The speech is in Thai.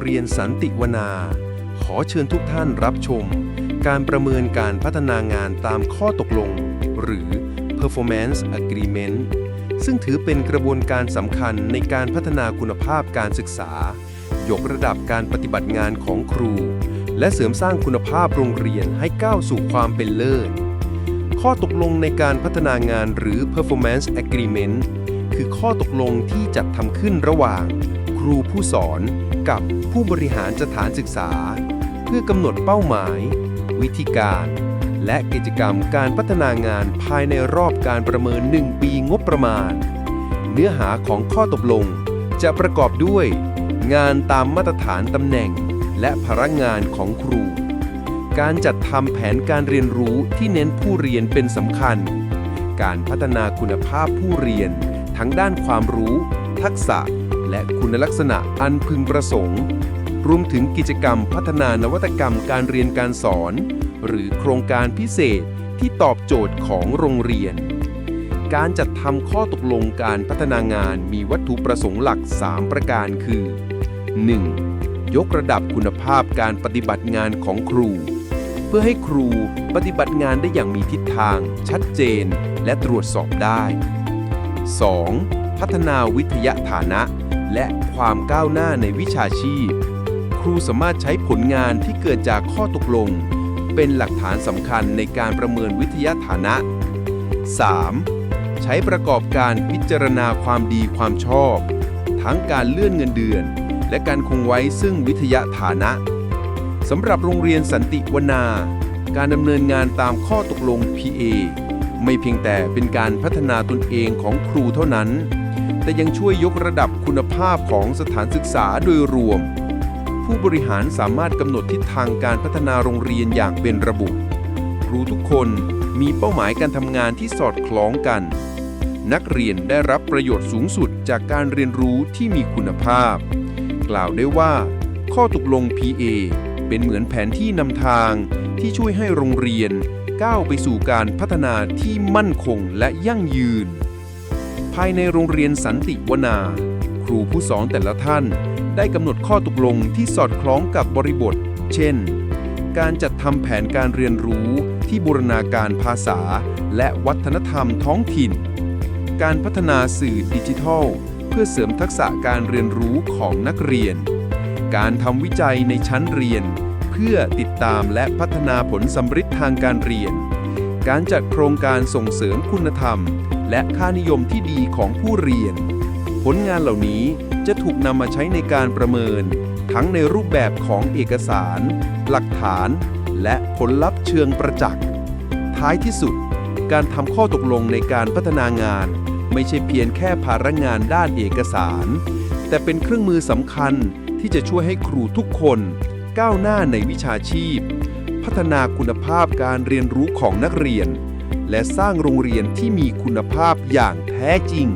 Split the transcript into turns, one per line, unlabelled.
เรียนสันติวนา ขอเชิญทุกท่านรับชม การประเมินการพัฒนางานตามข้อตกลง หรือ performance agreement ซึ่งถือเป็นกระบวนการสำคัญในการพัฒนาคุณภาพการศึกษา ยกระดับการปฏิบัติงานของครู และเสริมสร้างคุณภาพโรงเรียนให้ก้าวสู่ความเป็นเลิศ ข้อตกลงในการพัฒนางานหรือ performance agreement คือข้อตกลงที่จัดทำขึ้นระหว่าง ครูผู้สอนกับผู้บริหารสถานศึกษา เพื่อกำหนดเป้าหมาย วิธีการ และกิจกรรมการพัฒนางานภายในรอบการประเมิน 1 ปีงบประมาณ เนื้อหาของข้อตกลง จะประกอบด้วย งานตามมาตรฐานตำแหน่ง และพนักงานของครู การจัดทำแผนการเรียนรู้ที่เน้นผู้เรียนเป็นสำคัญ การพัฒนาคุณภาพผู้เรียน ทั้งด้านความรู้ ทักษะ และคุณลักษณะอันพึงประสงค์ รวมถึงกิจกรรมพัฒนานวัตกรรมการเรียนการสอน หรือโครงการพิเศษที่ตอบโจทย์ของโรงเรียน การจัดทำข้อตกลงการพัฒนางานมีวัตถุประสงค์หลัก 3 ประการคือ 1. ยกระดับคุณภาพการปฏิบัติงานของครู เพื่อให้ครูปฏิบัติงานได้อย่างมีทิศทาง ชัดเจน และตรวจสอบได้ 2. พัฒนาวิทยาฐานะ และความก้าวหน้าในวิชาชีพ ครูสามารถใช้ผลงานที่เกิดจากข้อตกลง เป็นหลักฐานสำคัญในการประเมินวิทยาฐานะ 3. ใช้ประกอบการพิจารณาความดีความชอบ ทั้งการเลื่อนเงินเดือน และการคงไว้ซึ่งวิทยาฐานะสำหรับโรงเรียนสันติวนา การดำเนินงานตามข้อตกลง PA ไม่เพียงแต่เป็นการพัฒนาตนเองของครูเท่านั้น แต่ยังช่วยยกระดับคุณภาพของสถานศึกษาโดยรวม ผู้บริหารสามารถกำหนดทิศทางการพัฒนาโรงเรียนอย่างเป็นระบุ ครูทุกคนมีเป้าหมายการทำงานที่สอดคล้องกัน นักเรียนได้รับประโยชน์สูงสุดจากการเรียนรู้ที่มีคุณภาพ กล่าวได้ว่า ข้อตกลง PA เป็นเหมือนแผนที่นำทางที่ช่วยให้โรงเรียนก้าวไปสู่การพัฒนาที่มั่นคงและยั่งยืน ภายในโรงเรียนสันติวนา ครูผู้สอนแต่ละท่านได้กำหนดข้อตกลงที่สอดคล้องกับบริบท เช่น การจัดทำแผนการเรียนรู้ที่บูรณาการภาษา และวัฒนธรรมท้องถิ่น การพัฒนาสื่อดิจิทัล เพื่อเสริมทักษะการเรียนรู้ของนักเรียน การทำวิจัยในชั้นเรียน เพื่อติดตามและพัฒนาผลสำฤทธิ์ทางการเรียน การจัดโครงการส่งเสริมคุณธรรม และค่านิยมที่ดีของผู้เรียน ผลงานเหล่านี้จะถูกนำมาใช้ในการประเมิน ทั้งในรูปแบบของเอกสาร หลักฐาน และผลลัพธ์เชิงประจักษ์ ท้ายที่สุด การทำข้อตกลงในการพัฒนางาน ไม่ใช่เพียงแค่ภาระงานด้านเอกสาร แต่เป็นเครื่องมือสำคัญที่จะช่วยให้ครูทุกคน ก้าวหน้าในวิชาชีพ พัฒนาคุณภาพการเรียนรู้ของนักเรียน และสร้างโรงเรียนที่มีคุณภาพอย่างแท้จริง